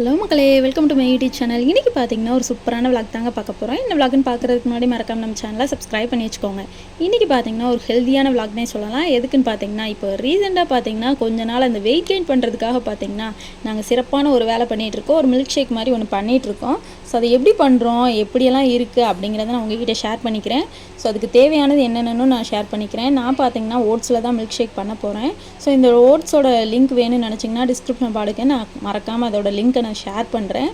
Hello மக்களே welcome to my YouTube channel இன்றைக்கி பார்த்தீங்கன்னா ஒரு சூப்பரான விளாக் தாங்க பார்க்க போகிறோம் இந்த விளாக்னு பார்க்குறதுக்கு முன்னாடி மறக்காம நம்ம சேனலை சப்ஸ்கிரைப் பண்ணி வச்சுக்கோங்க. இன்றைக்கி பார்த்தீங்கன்னா ஒரு ஹெல்த்தியான விளாக்னே சொல்லலாம். எதுக்குன்னு பார்த்தீங்கன்னா இப்போ ரீசெண்டாக பார்த்தீங்கன்னா கொஞ்ச நாள் அந்த வெயிட் கெயின் பண்ணுறதுக்காக பார்த்தீங்கன்னா நாங்கள் சிறப்பான ஒரு வேலை பண்ணிகிட்டு இருக்கோம். ஒரு மில்க் ஷேக் மாதிரி ஒன்று பண்ணிகிட்ருக்கோம் ஸோ அதை எப்படி பண்ணுறோம் எப்படியெல்லாம் இருக்குது அப்படிங்கிறத நான் உங்ககிட்ட ஷேர் பண்ணிக்கிறேன். ஸோ அதுக்கு தேவையானது என்னென்னு நான் ஷேர் பண்ணிக்கிறேன். நான் பார்த்தீங்கன்னா ஓட்ஸில் தான் மில்க் ஷேக் பண்ண போகிறேன் ஸோ இந்த ஓட்ஸோட லிங்க் வேணும்னு நினச்சிங்கன்னா டிஸ்கிரிப்ஷன் பாடுக்கு நான் மறக்காமல் அதோட லிங்க்கை நான் ஷேர் பண்ணுறேன்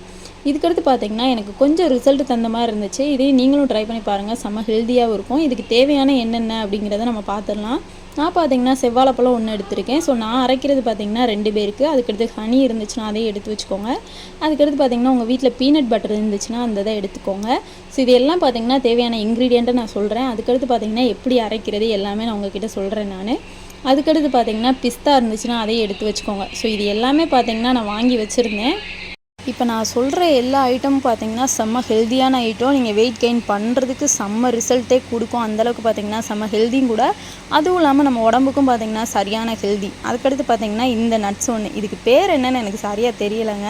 இதுக்கடுத்து பார்த்தீங்கன்னா எனக்கு கொஞ்சம் ரிசல்ட் தந்த மாதிரி இருந்துச்சு. இதே நீங்களும் ட்ரை பண்ணி பாருங்கள் செம்ம ஹெல்த்தியாகவும் இருக்கும். இதுக்கு தேவையான என்னென்ன அப்படிங்கிறத நம்ம பார்த்துடலாம் நான் பார்த்தீங்கன்னா செவ்வாழைப்பழம் ஒன்று எடுத்திருக்கேன். ஸோ நான் அரைக்கிறது பார்த்தீங்கன்னா ரெண்டு பேருக்கு. அதுக்கடுத்து ஹனி இருந்துச்சுன்னா அதையும் எடுத்து வச்சுக்கோங்க. அதுக்கடுத்து பார்த்தீங்கன்னா உங்கள் வீட்டில் பீனட் பட்டர் இருந்துச்சுன்னா அந்த இதை எடுத்துக்கோங்க. ஸோ இது எல்லாம் பார்த்தீங்கன்னா தேவையான இன்க்ரீடியண்ட்டை நான் சொல்கிறேன் அதுக்கடுத்து பார்த்தீங்கன்னா எப்படி அரைக்கிறது எல்லாமே நான் உங்ககிட்ட சொல்கிறேன் நான். அதுக்கடுத்து பார்த்தீங்கன்னா பிஸ்தா இருந்துச்சுன்னா அதையும் எடுத்து வச்சுக்கோங்க. ஸோ இது எல்லாமே பார்த்தீங்கன்னா நான் வாங்கி வச்சுருந்தேன். இப்போ நான் சொல்கிற எல்லா ஐட்டமும் பார்த்தீங்கன்னா செம்ம ஹெல்த்தியான ஐட்டம் நீங்கள் வெயிட் கெயின் பண்ணுறதுக்கு செம்ம ரிசல்ட்டே கொடுக்கும். அந்தளவுக்கு பார்த்தீங்கன்னா செம்ம ஹெல்த்தியும் கூட. அதுவும் இல்லாமல் நம்ம உடம்புக்கும் பார்த்தீங்கன்னா சரியான ஹெல்தி அதுக்கடுத்து பார்த்தீங்கன்னா இந்த நட்ஸ் ஒன்று இதுக்கு பேர் என்னென்னு எனக்கு சரியாக தெரியலைங்க.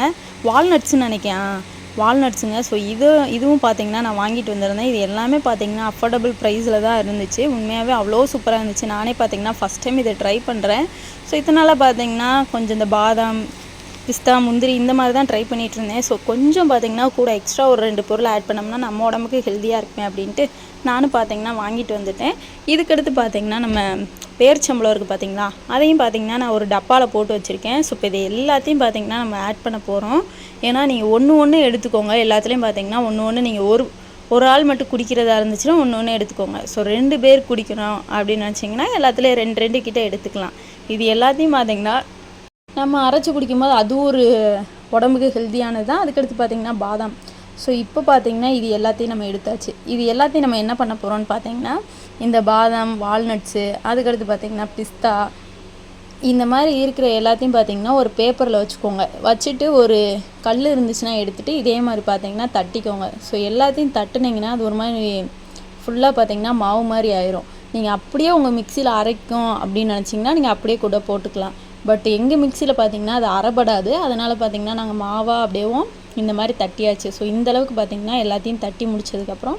வால்நட்ஸ்ன்னு நினைக்கிறேன். வால்நட்ஸுங்க ஸோ இது இதுவும் பார்த்தீங்கன்னா நான் வாங்கிட்டு வந்திருந்தேன். இது எல்லாமே பார்த்தீங்கன்னா அஃபோர்டபுள் ப்ரைஸில் தான் இருந்துச்சு. உண்மையாகவே அவ்வளோ சூப்பராக இருந்துச்சு. நானே பார்த்தீங்கன்னா ஃபஸ்ட் டைம் இதை ட்ரை பண்ணுறேன் ஸோ இதனால் பார்த்தீங்கன்னா கொஞ்சம் இந்த பாதாம் பிஸ்தா முந்திரி இந்த மாதிரி தான் ட்ரை பண்ணிகிட்டு இருந்தேன் ஸோ கொஞ்சம் பார்த்தீங்கன்னா கூட எக்ஸ்ட்ரா ஒரு ரெண்டு பொருள் ஆட் பண்ணோம்னா நம்ம உடம்புக்கு ஹெல்த்தியாக இருக்குமே அப்படின்ட்டு நானும் பார்த்தீங்கன்னா வாங்கிட்டு வந்துட்டேன். இதுக்கடுத்து பார்த்தீங்கன்னா நம்ம பேர்ச்சம்பளம் இருக்குது பார்த்தீங்களா அதையும் பார்த்தீங்கன்னா நான் ஒரு டப்பாவில் போட்டு வச்சுருக்கேன். ஸோ இப்போ இது எல்லாத்தையும் பார்த்தீங்கன்னா நம்ம ஆட் பண்ண போகிறோம் ஏன்னா நீங்கள் ஒன்று ஒன்று எடுத்துக்கோங்க. எல்லாத்துலேயும் பார்த்தீங்கன்னா ஒன்று ஒன்று நீங்கள் ஒரு ஒரு ஆள் மட்டும் குடிக்கிறதா இருந்துச்சுன்னா ஒன்று ஒன்று எடுத்துக்கோங்க. ஸோ ரெண்டு பேர் குடிக்கணும் அப்படின்னு நினச்சிங்கன்னா எல்லாத்துலேயும் ரெண்டு ரெண்டு கிட்டே எடுத்துக்கலாம். இது எல்லாத்தையும் பார்த்தீங்கன்னா நம்ம அரைச்சி குடிக்கும்போது அது ஒரு உடம்புக்கு ஹெல்த்தியானது தான். அதுக்கடுத்து பார்த்திங்கன்னா பாதாம். ஸோ இப்போ பார்த்திங்கன்னா இது எல்லாத்தையும் நம்ம எடுத்தாச்சு. இது எல்லாத்தையும் நம்ம என்ன பண்ண போகிறோம்னு பார்த்தீங்கன்னா இந்த பாதாம் வால்நட்ஸு அதுக்கடுத்து பார்த்திங்கன்னா பிஸ்தா இந்த மாதிரி இருக்கிற எல்லாத்தையும் பார்த்தீங்கன்னா ஒரு பேப்பரில் வச்சுக்கோங்க. வச்சுட்டு ஒரு கல் இருந்துச்சுன்னா எடுத்துகிட்டு இதே மாதிரி பார்த்திங்கன்னா தட்டிக்கோங்க. ஸோ எல்லாத்தையும் தட்டுனீங்கன்னா அது ஒரு மாதிரி ஃபுல்லாக பார்த்திங்கன்னா மாவு மாதிரி ஆயிரும். நீங்கள் அப்படியே உங்கள் மிக்சியில் அரைக்கும் அப்படின்னு நினச்சிங்கன்னா நீங்கள் அப்படியே கூட போட்டுக்கலாம். பட் எங்கள் மிக்சியில் பார்த்தீங்கன்னா அது அரைபடாது அதனால் பார்த்தீங்கன்னா நாங்கள் மாவாக அப்படியேவும் இந்த மாதிரி தட்டியாச்சு. ஸோ இந்தளவுக்கு பார்த்தீங்கன்னா எல்லாத்தையும் தட்டி முடிச்சதுக்கப்புறம்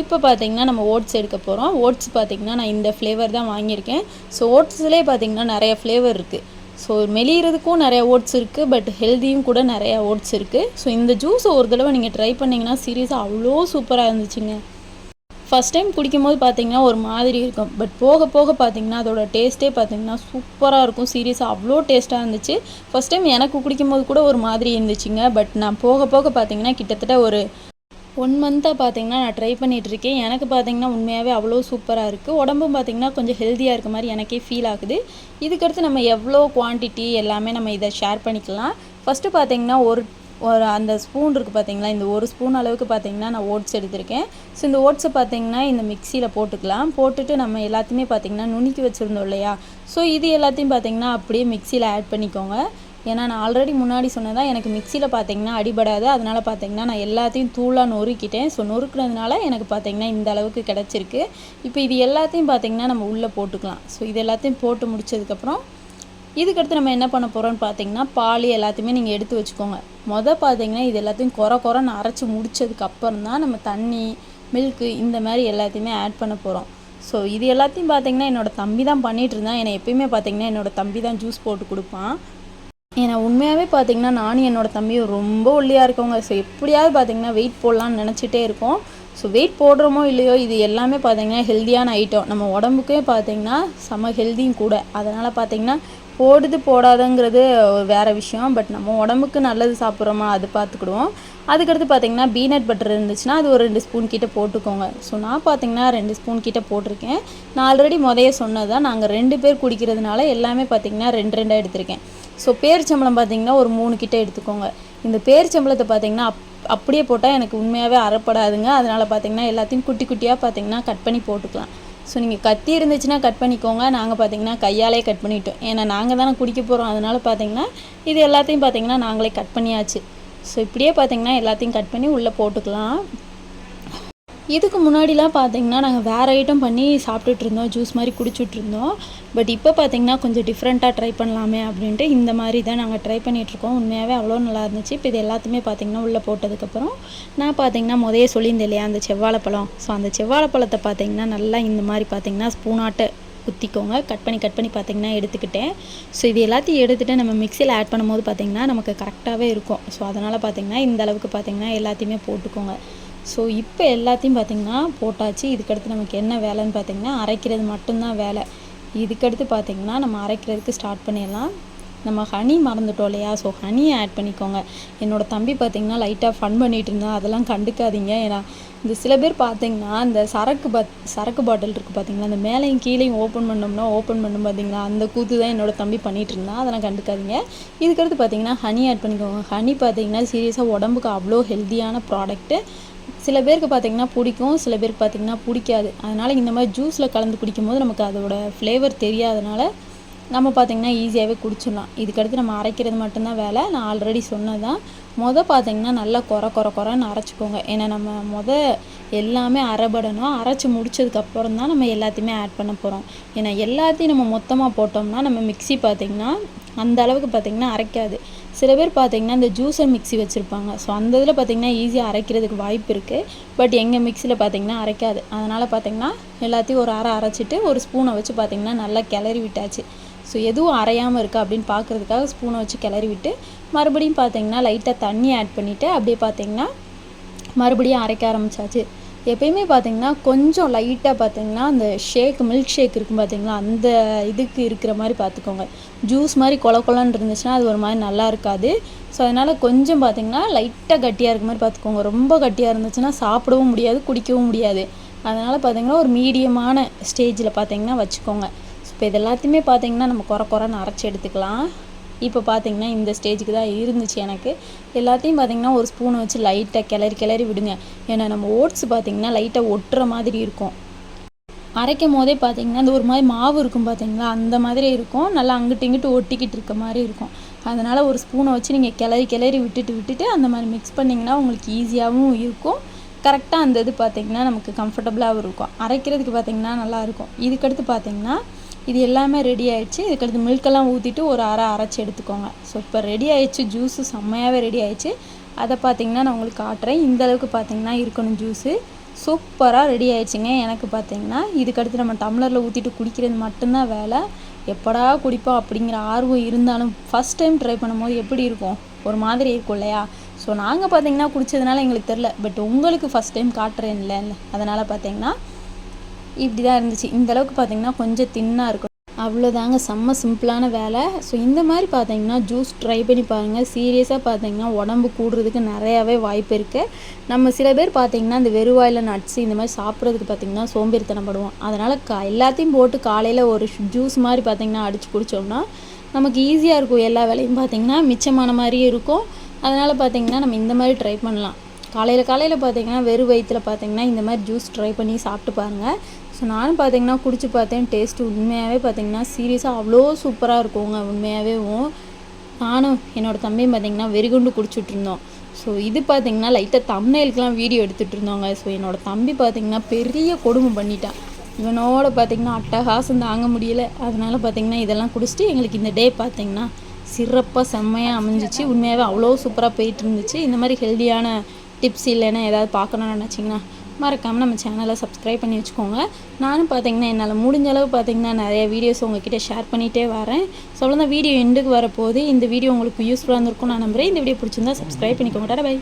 இப்போ பார்த்தீங்கன்னா நம்ம ஓட்ஸ் எடுக்க போகிறோம் ஓட்ஸ் பார்த்தீங்கன்னா நான் இந்த ஃப்ளேவர் தான் வாங்கியிருக்கேன். ஸோ ஓட்ஸ்லேயே பார்த்தீங்கன்னா நிறைய ஃப்ளேவர் இருக்குது ஸோ மெலியறதுக்கும் நிறைய ஓட்ஸ் இருக்குது பட் ஹெல்த்தியும் கூட நிறையா ஓட்ஸ் இருக்குது ஸோ இந்த ஜூஸை ஒரு தடவை நீங்கள் ட்ரை பண்ணிங்கன்னா சீரியஸாக அவ்வளோ சூப்பராக இருந்துச்சுங்க. ஃபஸ்ட் டைம் குடிக்கும்போது பார்த்தீங்கன்னா ஒரு மாதிரி இருக்கும். பட் போக போக பார்த்தீங்கன்னா அதோட டேஸ்ட்டே பார்த்தீங்கன்னா சூப்பராக இருக்கும். சீரியஸாக அவ்வளோ டேஸ்ட்டாக இருந்துச்சு. ஃபஸ்ட் டைம் எனக்கு குடிக்கும்போது கூட ஒரு மாதிரி இருந்துச்சுங்க. பட் நான் போக போக பார்த்தீங்கன்னா கிட்டத்தட்ட ஒரு ஒன் மந்த்தாக பார்த்தீங்கன்னா நான் ட்ரை பண்ணிகிட்ருக்கேன் எனக்கு பார்த்தீங்கன்னா உண்மையாகவே அவ்வளோ சூப்பராக இருக்குது உடம்பும் பார்த்தீங்கன்னா கொஞ்சம் ஹெல்த்தியாக இருக்க மாதிரி எனக்கே ஃபீல் ஆகுது. இதுக்கடுத்து நம்ம எவ்வளோ குவான்டிட்டி எல்லாமே நம்ம இதை ஷேர் பண்ணிக்கலாம். ஃபஸ்ட்டு பார்த்தீங்கன்னா ஒரு ஒரு அந்த ஸ்பூன் இருக்குது பார்த்தீங்களா இந்த ஒரு ஸ்பூன் அளவுக்கு பார்த்தீங்கன்னா நான் ஓட்ஸ் எடுத்திருக்கேன். ஸோ இந்த ஓட்ஸை பார்த்தீங்கன்னா இந்த மிக்சியில் போட்டுக்கலாம். போட்டுட்டு நம்ம எல்லாத்தையுமே பார்த்தீங்கன்னா நுணுக்கி வச்சுருந்தோம் இல்லையா? ஸோ இது எல்லாத்தையும் பார்த்தீங்கன்னா அப்படியே மிக்சியில் ஆட் பண்ணிக்கோங்க. ஏன்னா நான் ஆல்ரெடி முன்னாடி சொன்னதான் எனக்கு மிக்சியில் பார்த்தீங்கன்னா அடிபடாது. அதனால் பார்த்தீங்கன்னா நான் எல்லாத்தையும் தூளாக நொறுக்கிட்டேன். ஸோ நொறுக்குனதுனால எனக்கு பார்த்தீங்கன்னா இந்த அளவுக்கு கிடச்சிருக்கு. இப்போ இது எல்லாத்தையும் பார்த்தீங்கன்னா நம்ம உள்ளே போட்டுக்கலாம். ஸோ இது எல்லாத்தையும் போட்டு முடிச்சதுக்கப்புறம் இதுக்கடுத்து நம்ம என்ன பண்ண போகிறோம்னு பார்த்தீங்கன்னா பால் எல்லாத்தையுமே நீங்கள் எடுத்து வச்சுக்கோங்க. மொதல் பார்த்தீங்கன்னா இது எல்லாத்தையும் குறை குறைன்னு அரைச்சி முடித்ததுக்கப்புறம் தான் நம்ம தண்ணி மில்க்கு இந்த மாதிரி எல்லாத்தையுமே ஆட் பண்ண போகிறோம் ஸோ இது எல்லாத்தையும் பார்த்தீங்கன்னா என்னோடய தம்பி தான் பண்ணிகிட்டு இருந்தான். என்னை எப்பயுமே பார்த்தீங்கன்னா என்னோடய தம்பி தான் ஜூஸ் போட்டு கொடுப்பான். ஏன்னா உண்மையாகவே பார்த்தீங்கன்னா நானும் என்னோட தம்பியும் ரொம்ப ஒல்லியாக இருக்கவங்க ஸோ எப்படியாவது பார்த்தீங்கன்னா வெயிட் போடலான்னு நினச்சிட்டே இருக்கோம். ஸோ வெயிட் போடுறோமோ இல்லையோ இது எல்லாமே பார்த்தீங்கன்னா ஹெல்த்தியான ஐட்டம் நம்ம உடம்புக்கே பார்த்தீங்கன்னா செம ஹெல்த்தியும் கூட. அதனால் பார்த்தீங்கன்னா போடுது போடாதங்கிறது வேறு விஷயம். பட் நம்ம உடம்புக்கு நல்லது சாப்பிட்றோமா அது பார்த்துக்கிடுவோம். அதுக்கடுத்து பார்த்தீங்கன்னா பீனட் பட்டர் இருந்துச்சுன்னா அது ஒரு ரெண்டு ஸ்பூன் கிட்ட போட்டுக்கோங்க. ஸோ நான் பார்த்தீங்கன்னா ரெண்டு ஸ்பூன் கிட்ட போட்டிருக்கேன். நான் ஆல்ரெடி முதைய சொன்னதான் நாங்கள் ரெண்டு பேர் குடிக்கிறதுனால எல்லாமே பார்த்தீங்கன்னா ரெண்டு ரெண்டாக எடுத்திருக்கேன். ஸோ பேரிச்சம்பளம் பார்த்தீங்கன்னா ஒரு மூணு கிட்ட எடுத்துக்கோங்க. இந்த பேரிச்சம்பளத்தை பார்த்தீங்கன்னா அப் அப்படியே போட்டால் எனக்கு உண்மையாகவே அறப்படாதுங்க. அதனால் பார்த்தீங்கன்னா எல்லாத்தையும் குட்டி குட்டியாக பார்த்தீங்கன்னா கட் பண்ணி போட்டுக்கலாம். ஸோ நீங்கள் கத்தி இருந்துச்சுன்னா கட் பண்ணிக்கோங்க. நாங்கள் பார்த்தீங்கன்னா கையாலே கட் பண்ணிட்டோம். ஏன்னா நாங்கள் தானே குடிக்க போகிறோம் அதனால் பார்த்தீங்கன்னா இது எல்லாத்தையும் பார்த்தீங்கன்னா நாங்களே கட் பண்ணியாச்சு. ஸோ இப்படியே பார்த்தீங்கன்னா எல்லாத்தையும் கட் பண்ணி உள்ளே போட்டுக்கலாம். இதுக்கு முன்னாடிலாம் பார்த்தீங்கன்னா நாங்கள் வேறு ஐட்டம் பண்ணி சாப்பிட்டுட்டு இருந்தோம் ஜூஸ் மாதிரி குடிச்சிட்டு இருந்தோம். பட் இப்போ பார்த்தீங்கன்னா கொஞ்சம் டிஃப்ரெண்ட்டாக ட்ரை பண்ணலாமே அப்படின்ட்டு இந்த மாதிரி தான் நாங்கள் ட்ரை பண்ணிகிட்ருக்கோம் உண்மையாகவே அவ்வளோ நல்லா இருந்துச்சு. இப்போ இது எல்லாத்தையுமே பார்த்தீங்கன்னா உள்ளே போட்டதுக்கப்புறம் நான் பார்த்தீங்கன்னா முதைய சொல்லியிருந்தேன் இல்லையா அந்த செவ்வாழைப்பழம் ஸோ அந்த செவ்வாழைப்பழத்தை பார்த்தீங்கன்னா நல்லா இந்த மாதிரி பார்த்தீங்கன்னா ஸ்பூனாட்ட குத்திக்கோங்க கட் பண்ணி கட் பண்ணி பார்த்தீங்கன்னா எடுத்துக்கிட்டேன். ஸோ இது எல்லாத்தையும் எடுத்துகிட்டு நம்ம மிக்சியில் ஆட் பண்ணும்போது பார்த்தீங்கன்னா நமக்கு கரெக்டாகவே இருக்கும். ஸோ அதனால் பார்த்தீங்கன்னா இந்த அளவுக்கு பார்த்தீங்கன்னா எல்லாத்தையுமே போட்டுக்கோங்க. ஸோ இப்போ எல்லாத்தையும் பார்த்திங்கன்னா போட்டாச்சு. இதுக்கடுத்து நமக்கு என்ன வேலைன்னு பார்த்திங்கன்னா அரைக்கிறது மட்டும்தான் வேலை. இதுக்கடுத்து பார்த்திங்கன்னா நம்ம அரைக்கிறதுக்கு ஸ்டார்ட் பண்ணிடலாம். நம்ம ஹனி மறந்துட்டோம் இல்லையா? ஸோ ஹனியை ஆட் பண்ணிக்கோங்க. என்னோட தம்பி பார்த்திங்கன்னா லைட்டாக ஃபன் பண்ணிகிட்டு இருந்தா அதெல்லாம் கண்டுக்காதீங்க. ஏன்னா இந்த சில பேர் பார்த்திங்கன்னா இந்த சரக்கு பத் சரக்கு பாட்டில் இருக்குது பார்த்தீங்களா அந்த மேலேயும் கீழேயும் ஓப்பன் பண்ணோம்னா ஓப்பன் பண்ணும் பார்த்தீங்களா அந்த கூத்து தான் என்னோட தம்பி பண்ணிகிட்டு இருந்தான். அதெல்லாம் கண்டுக்காதீங்க. இதுக்கடுத்து பார்த்தீங்கன்னா ஹனி ஆட் பண்ணிக்கோங்க. ஹனி பார்த்தீங்கன்னா சீரியஸாக உடம்புக்கு அவ்வளோ ஹெல்த்தியான ப்ராடக்ட்டு சில பேருக்கு பார்த்திங்கன்னா பிடிக்கும் சில பேருக்கு பார்த்திங்கன்னா பிடிக்காது. அதனால் இந்த மாதிரி ஜூஸில் கலந்து குடிக்கும்போது நமக்கு அதோட ஃப்ளேவர் தெரியாதனால நம்ம பார்த்திங்கன்னா ஈஸியாகவே குடிச்சிடலாம். இதுக்கடுத்து நம்ம அரைக்கிறது மட்டும்தான் வேலை. நான் ஆல்ரெடி சொன்னது தான் மொதல் பார்த்திங்கன்னா நல்லா குறை குறை குறைன்னு அரைச்சிக்கோங்க. ஏன்னா நம்ம மொதல் எல்லாமே அரைபடணும். அரைச்சி முடிச்சதுக்கப்புறம் தான் நம்ம எல்லாத்தையுமே ஆட் பண்ண போகிறோம் ஏன்னா எல்லாத்தையும் நம்ம மொத்தமாக போட்டோம்னா நம்ம மிக்ஸி பார்த்திங்கன்னா அந்த அளவுக்கு பார்த்திங்கன்னா அரைக்காது. சில பேர் பார்த்திங்கன்னா இந்த ஜூஸர் மிக்ஸி வச்சுருப்பாங்க. ஸோ அந்த இதில் பார்த்திங்கன்னா ஈஸியாக அரைக்கிறதுக்கு வாய்ப்பு இருக்குது பட் எங்கள் மிக்சியில் பார்த்திங்கன்னா அரைக்காது. அதனால் பார்த்திங்கன்னா எல்லாத்தையும் ஒரு அரை அரைச்சிட்டு ஒரு ஸ்பூனை வச்சு பார்த்திங்கன்னா நல்லா கிளறி விட்டாச்சு. ஸோ எதுவும் அரையாமல் இருக்கா அப்படின்னு பார்க்குறதுக்காக ஸ்பூனை வச்சு கிளறி விட்டு மறுபடியும் பார்த்தீங்கன்னா லைட்டாக தண்ணி ஆட் பண்ணிவிட்டு அப்படியே பார்த்தீங்கன்னா மறுபடியும் அரைக்க ஆரம்பிச்சாச்சு. எப்பயுமே பார்த்தீங்கன்னா கொஞ்சம் லைட்டாக பார்த்தீங்கன்னா அந்த ஷேக் மில்க் ஷேக் இருக்கும் பார்த்தீங்களா அந்த இதுக்கு இருக்கிற மாதிரி பார்த்துக்கோங்க ஜூஸ் மாதிரி கொல கொலன்னு இருந்துச்சுன்னா அது ஒரு மாதிரி நல்லா இருக்காது. ஸோ அதனால் கொஞ்சம் பார்த்தீங்கன்னா லைட்டாக கட்டியாக இருக்க மாதிரி பார்த்துக்கோங்க ரொம்ப கட்டியாக இருந்துச்சுன்னா சாப்பிடவும் முடியாது குடிக்கவும் முடியாது. அதனால் பார்த்தீங்கன்னா ஒரு மீடியமான ஸ்டேஜில் பார்த்தீங்கன்னா வச்சுக்கோங்க. இப்போ இது எல்லாத்தையுமே பார்த்தீங்கன்னா நம்ம குறை குறைன்னு அரைச்சி எடுத்துக்கலாம். இப்போ பார்த்தீங்கன்னா இந்த ஸ்டேஜுக்கு தான் இருந்துச்சு எனக்கு. எல்லாத்தையும் பார்த்தீங்கன்னா ஒரு ஸ்பூனை வச்சு லைட்டாக கிளறி கிளறி விடுங்க. ஏன்னா நம்ம ஓட்ஸ் பார்த்திங்கன்னா லைட்டாக ஒட்டுற மாதிரி இருக்கும். அரைக்கும் போதே பார்த்திங்கன்னா அந்த ஒரு மாதிரி மாவு இருக்கும் பார்த்தீங்களா அந்த மாதிரி இருக்கும். நல்லா அங்கிட்டு இங்கிட்டு ஒட்டிக்கிட்டு இருக்க மாதிரி இருக்கும். அதனால் ஒரு ஸ்பூனை வச்சு நீங்கள் கிளறி கிளறி விட்டுட்டு விட்டுட்டு அந்த மாதிரி மிக்ஸ் பண்ணிங்கன்னா உங்களுக்கு ஈஸியாகவும் இருக்கும். கரெக்டாக அந்த இது பார்த்திங்கன்னா நமக்கு கம்ஃபர்டபுளாகவும் இருக்கும். அரைக்கிறதுக்கு பார்த்திங்கன்னா நல்லாயிருக்கும் இதுக்கடுத்து பார்த்திங்கன்னா இது எல்லாமே ரெடி ஆயிடுச்சு. இதுக்கடுத்து மில்கெல்லாம் ஊற்றிட்டு ஒரு அரை அரைச்சி எடுத்துக்கோங்க. ஸோ இப்போ ரெடி ஆயிடுச்சு ஜூஸு செம்மையாகவே ரெடி ஆயிடுச்சு. அதை பார்த்தீங்கன்னா நான் உங்களுக்கு காட்டுறேன். இந்த அளவுக்கு பார்த்தீங்கன்னா இருக்கணும் ஜூஸு சூப்பராக ரெடி ஆயிடுச்சுங்க. எனக்கு பார்த்தீங்கன்னா இதுக்கடுத்து நம்ம டம்ளரில் ஊற்றிட்டு குடிக்கிறது மட்டும்தான் வேலை. எப்படா குடிப்போம் அப்படிங்கிற ஆர்வம் இருந்தாலும் ஃபஸ்ட் டைம் ட்ரை பண்ணும்போது எப்படி இருக்கும்? ஒரு மாதிரி இருக்கும் இல்லையா? ஸோ நாங்கள் பார்த்தீங்கன்னா குடித்ததுனால எங்களுக்கு தெரில பட் உங்களுக்கு ஃபஸ்ட் டைம் காட்டுறேன் இல்லை அதனால் பார்த்தீங்கன்னா இப்படி தான் இருந்துச்சு இந்தளவுக்கு பார்த்தீங்கன்னா கொஞ்சம் தின்னாக இருக்கும் அவ்வளோதாங்க செம்ம சிம்பிளான வேலை. ஸோ இந்த மாதிரி பார்த்தீங்கன்னா ஜூஸ் ட்ரை பண்ணி பாருங்கள் சீரியஸாக பார்த்தீங்கன்னா உடம்பு கூடுறதுக்கு நிறையாவே வாய்ப்பு இருக்குது நம்ம சில பேர் பார்த்தீங்கன்னா இந்த வெறுவாயில் நட்ஸ் இந்த மாதிரி சாப்பிட்றதுக்கு பார்த்தீங்கன்னா சோம்பேறித்தனப்படுவோம் அதனால் கா எல்லாத்தையும் போட்டு காலையில் ஒரு ஜூஸ் மாதிரி பார்த்தீங்கன்னா அடித்து குடித்தோம்னா நமக்கு ஈஸியாக இருக்கும். எல்லா வேலையும் பார்த்தீங்கன்னா மிச்சமான மாதிரியும் இருக்கும். அதனால் பார்த்தீங்கன்னா நம்ம இந்த மாதிரி ட்ரை பண்ணலாம். காலையில் காலையில் பார்த்தீங்கன்னா வெறும் வயிற்றில் பார்த்தீங்கன்னா இந்த மாதிரி ஜூஸ் ட்ரை பண்ணி சாப்பிட்டு பாருங்கள் ஸோ நானும் பார்த்தீங்கன்னா குடிச்சு பார்த்தேன். டேஸ்ட்டு உண்மையாகவே பார்த்தீங்கன்னா சீரியஸாக அவ்வளோ சூப்பராக இருக்குங்க. உண்மையாகவே நானும் என்னோடய தம்பியும் பார்த்தீங்கன்னா வெறிகுண்டு குடிச்சிட்டுருந்தோம் ஸோ இது பார்த்தீங்கன்னா லைட்டாக தம்னைலுக்கெலாம் வீடியோ எடுத்துகிட்டு இருந்தோங்க. ஸோ என்னோடய தம்பி பார்த்தீங்கன்னா பெரிய கொடுமை பண்ணிட்டான். இவனோட பார்த்தீங்கன்னா அட்டகாசம் தாங்க முடியல. அதனால் பார்த்தீங்கன்னா இதெல்லாம் குடிச்சிட்டு எங்களுக்கு இந்த டே பார்த்தீங்கன்னா சிறப்பாக செம்மையாக அமைஞ்சிச்சு. உண்மையாகவே அவ்வளோ சூப்பராக போயிட்டு இருந்துச்சு. இந்த மாதிரி ஹெல்த்தியான டிப்ஸ் இல்லைன்னா ஏதாவது பார்க்கணுன்னு நினச்சிங்கன்னா மறக்காமல் நம்ம சேனலை சப்ஸ்கிரைப் பண்ணி வச்சுக்கோங்க. நானும் பார்த்தீங்கன்னா என்னால் முடிஞ்ச அளவு பார்த்தீங்கன்னா நிறைய வீடியோஸ் உங்ககிட்ட ஷேர் பண்ணிகிட்டே வரேன். சொல்லுங்கள் வீடியோ எண்டுக்கு வரப்போது இந்த வீடியோ உங்களுக்கு யூஸ்ஃபுல்லாக இருந்திருக்கும் நான் நம்புகிறேன் இந்த வீடியோ பிடிச்சிருந்தா சப்ஸ்கிரைப் பண்ணிக்கோங்க. பை